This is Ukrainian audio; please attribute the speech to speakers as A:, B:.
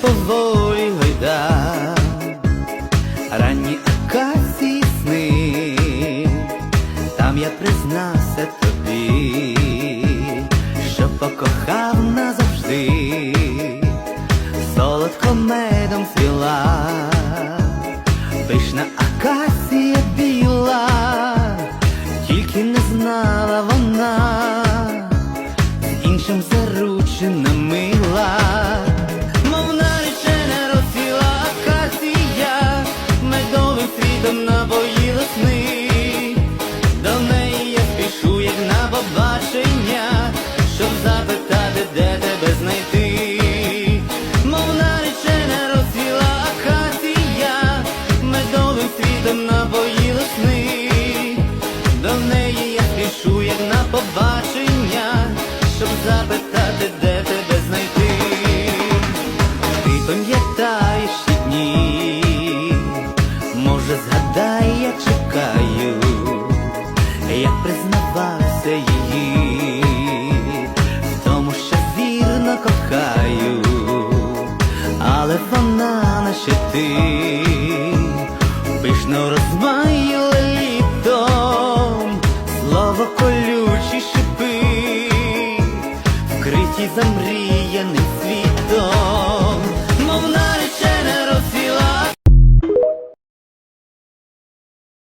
A: поволі гойда, ранні акасі сни, там я признався тобі, що покохав назавжди, солодко медом свіла, пишна акасія біла, тільки не знала вона, з іншим зарученим. Побачення, щоб запитати, де тебе знайти. Мов наречена розцвіла акація, медовим світом напоїла сни. До неї я спішу, як на побачення, щоб запитати, де тебе знайти. Ти пам'ятаєш дні, може як признавався її, в тому, що вірно кохаю, але вона наче ти пишно розмаю літом, слово колючі шипи, вкриті замрі.